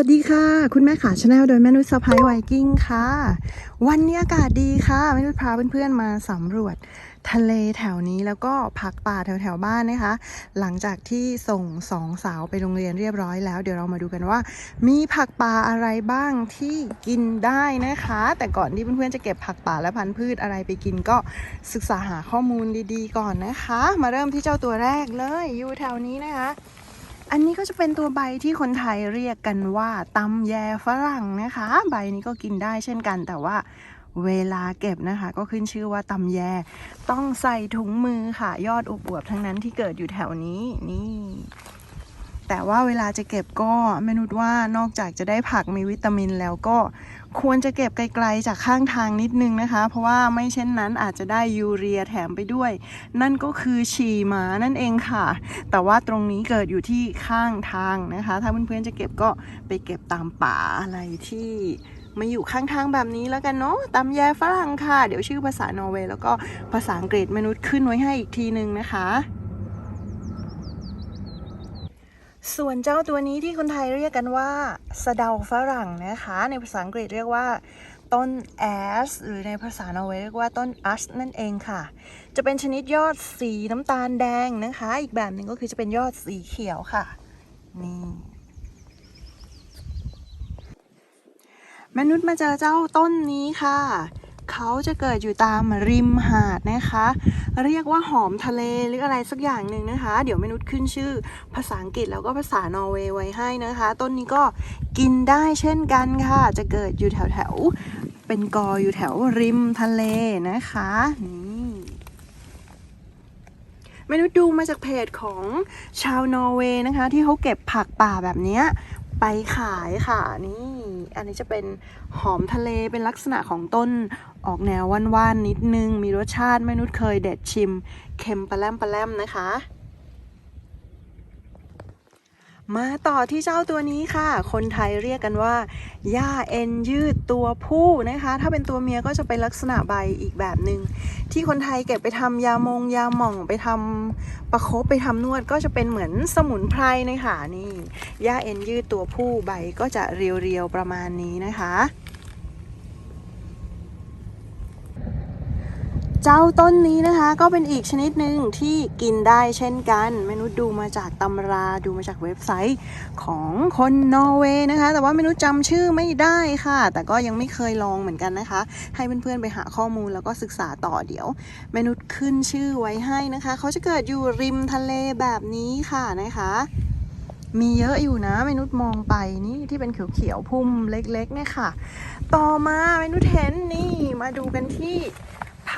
สวัสดีค่ะ คุณแม่ขาชาแนลโดยแม่นุชสะพายไวกิ้งค่ะ วันนี้อากาศดีค่ะแม่นุชพาเพื่อนๆมาสำรวจทะเลแถวนี้แล้วก็ผักป่าแถวๆบ้านนะคะ หลังจากที่ส่งสองสาวไปโรงเรียนเรียบร้อยแล้ว เดี๋ยวเรามาดูกันว่า มีผักป่าอะไรบ้างที่กินได้นะคะ แต่ก่อนที่เพื่อนๆจะเก็บผักป่าและพันธุ์พืชอะไรไปกินก็ศึกษาหาข้อมูลดีๆ ก่อนนะคะ มาเริ่มที่เจ้าตัวแรกเลยอยู่แถวนี้นะคะ อันนี้ก็จะเป็นตัวใบที่คนไทยเรียกกันว่าตำแยฝรั่งนะคะ ใบนี้ก็กินได้เช่นกัน แต่ว่าเวลาเก็บนะคะ ก็ขึ้นชื่อว่าตำแย ต้องใส่ถุงมือค่ะ ยอดอวบๆทั้งนั้นที่เกิดอยู่แถวนี้นี่ แต่ว่าเวลาจะเก็บก็มนุษยว่านอกจากจะได้ผักมีวิตามินแล้วก็ควรจะเก็บไกลๆจากข้างทางนิดนึงนะคะ เพราะว่าไม่เช่นนั้นอาจจะได้ยูเรียแถมไปด้วย นั่นก็คือฉี่หมานั่นเองค่ะ แต่ว่าตรงนี้เกิดอยู่ที่ข้างทางนะคะ ถ้าเพื่อนๆจะเก็บก็ไปเก็บตามป่าอะไรที่มาอยู่ข้างทางแบบนี้แล้วกันเนาะตำแยฝรั่งค่ะ เดี๋ยวชื่อภาษานอร์เวย์แล้วก็ภาษาอังกฤษมนุษย์ขึ้นไว้ให้อีกทีนึงนะคะ ส่วนเจ้าตัวนี้ที่คนไทยเรียกกันว่าสะเดาฝรั่งนะคะ ในภาษาอังกฤษเรียกว่า ต้นแอสหรือในภาษานอร์เวย์เรียกว่าต้นอัชนั่นเองค่ะ จะเป็นชนิดยอดสีน้ำตาลแดงนะคะ อีกแบบหนึ่งก็คือจะเป็นยอดสีเขียวค่ะ นี่มนุษย์มาเจอเจ้าต้นนี้ค่ะ เขาจะเกิดอยู่ตามริมหาดนะคะ เรียกว่าหอมทะเลหรืออะไรสักอย่างหนึ่งนะคะ เดี๋ยวมนุษย์ขึ้นชื่อภาษาอังกฤษแล้วก็ภาษานอร์เวย์ไว้ให้นะคะ ต้นนี้ก็กินได้เช่นกันค่ะ จะเกิดอยู่แถวแถวๆเป็นกออยู่แถวริมทะเลนะคะนี่มนุษย์ดูมาจากเพจของชาวนอร์เวย์นะคะ ที่เขาเก็บผักป่าแบบนี้ ไปขายค่ะนี่ อันนี้จะเป็นหอมทะเลเป็นลักษณะของต้นออกแนวว่านๆนิดนึง มีรสชาติไม่นุษย์เคยเด็ดชิม เค็มปลาแรมปลาแรมนะคะ มาต่อที่เจ้าตัวนี้ค่ะ คนไทยเรียกกันว่าหญ้าเอ็นยืดตัวผู้นะคะ ถ้าเป็นตัวเมียก็จะเป็นลักษณะใบอีกแบบหนึ่งที่คนไทยเก็บไปทำยามงยาหม่องไปทำประคบไปทำนวดก็จะเป็นเหมือนสมุนไพรนะคะนี่หญ้าเอ็นยืดตัวผู้ใบก็จะเรียวๆประมาณนี้นะคะ เจ้าต้นนี้นะคะก็เป็นอีกชนิดหนึ่งที่กินได้เช่นกันเมนุษย์ดูมาจากตำราดูมาจากเว็บไซต์ของคนนอร์เวย์นะคะ แต่ว่าเมนุษย์จำชื่อไม่ได้ค่ะ แต่ก็ยังไม่เคยลองเหมือนกันนะคะ ให้เพื่อนๆไปหาข้อมูลแล้วก็ศึกษาต่อเดี๋ยวเมนุษย์ขึ้นชื่อไว้ให้นะคะ เขาจะเกิดอยู่ริมทะเลแบบนี้ค่ะนะคะมีเยอะอยู่นะเมนุษย์มองไปนี่ที่เป็นเขียวๆพุ่มเล็กๆเนี่ยค่ะ ต่อมาเมนุษย์เห็นนี่มาดูกันที่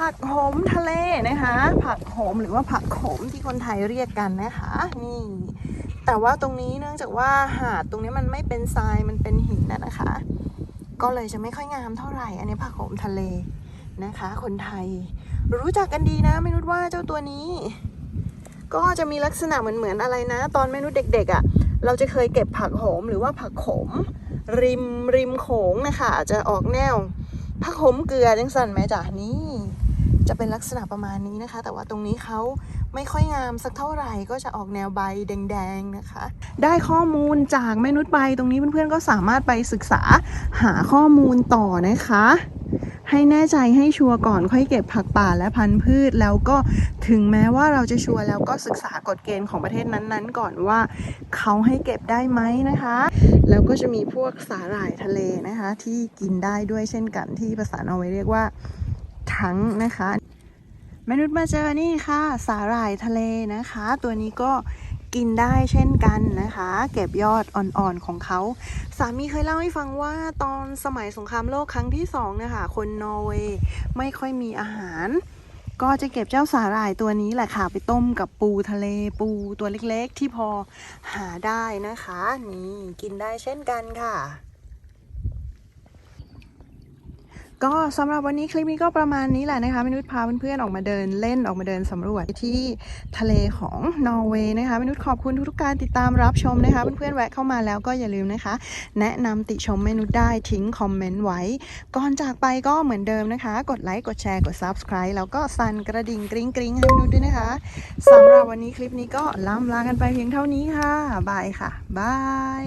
ผักโหมทะเลนะคะ ผักโหมหรือว่าผักโขมที่คนไทยเรียกกันนะคะนี่แต่ว่าตรงนี้เนื่องจากว่าหาดตรงนี้มันไม่เป็นทรายมันเป็นหินนะนะคะ ก็เลยจะไม่ค่อยงามเท่าไหร่ อันนี้ผักโหมทะเลนะคะ คนไทย รู้จักกันดีนะไม่นุษว่าเจ้าตัวนี้ ก็จะมีลักษณะเหมือนเหมือนอะไรนะ ตอนเมนุษเด็กๆอะ่ะ เราจะเคยเก็บผักโหมหรือว่าผักโขม ริมริมโขงนะคะจะออกแนวผักโขมเกลือจังสันไหมจ๊ะนี่ จะเป็นลักษณะประมาณนี้นะคะ แต่ว่าตรงนี้เขาไม่ค่อยงามสักเท่าไหร่ก็จะออกแนวใบแดงๆนะคะ ได้ข้อมูลจากแม่นุชใบตรงนี้เพื่อนๆก็สามารถไปศึกษาหาข้อมูลต่อนะคะ ให้แน่ใจให้ชัวร์ก่อนค่อยเก็บผักป่าและพันธุ์พืช แล้วก็ถึงแม้ว่าเราจะชัวร์แล้วก็ศึกษากฎเกณฑ์ของประเทศนั้นๆ ก่อนว่าเขาให้เก็บได้ไหมนะคะ แล้วก็จะมีพวกสาหร่ายทะเลนะคะ ที่กินได้ด้วยเช่นกันที่ภาษานอร์เวย์เรียกว่า ทั้งนะคะ มนุษย์มาเจอนี่ค่ะ สาหร่ายทะเลนะคะ ตัวนี้ก็กินได้เช่นกันนะคะ เก็บยอดอ่อนๆของเขา สามีเคยเล่าให้ฟังว่าตอนสมัยสงครามโลกครั้งที่สองนะคะ คนนอร์เวย์ไม่ค่อยมีอาหาร ก็จะเก็บเจ้าสาหร่ายตัวนี้แหละค่ะ ไปต้มกับปูทะเลปูตัวเล็กๆ ที่พอหาได้นะคะ นี่กินได้เช่นกันค่ะ ก็สำหรับวันนี้คลิปนี้ก็ประมาณนี้แหละนะคะมนุษย์พาเพื่อนๆออกมาเดินเล่นออกมาเดินสำรวจที่ทะเลของนอร์เวย์นะคะมนุษย์ขอบคุณทุกๆการติดตามรับชมนะคะเพื่อนๆแวะเข้ามาแล้วก็อย่าลืมนะคะ แนะนำติชมเมนุษย์ได้ทิ้งคอมเมนต์ไว้ ก่อนจากไปก็เหมือนเดิมนะคะ กดไลค์กดแชร์กด subscribe แล้วก็สั่นกระดิ่งกริ๊งกริ๊งให้มนุษย์ด้วยนะคะสำหรับวันนี้คลิปนี้ก็ล่ำลากันไปเพียงเท่านี้ค่ะบายค่ะบาย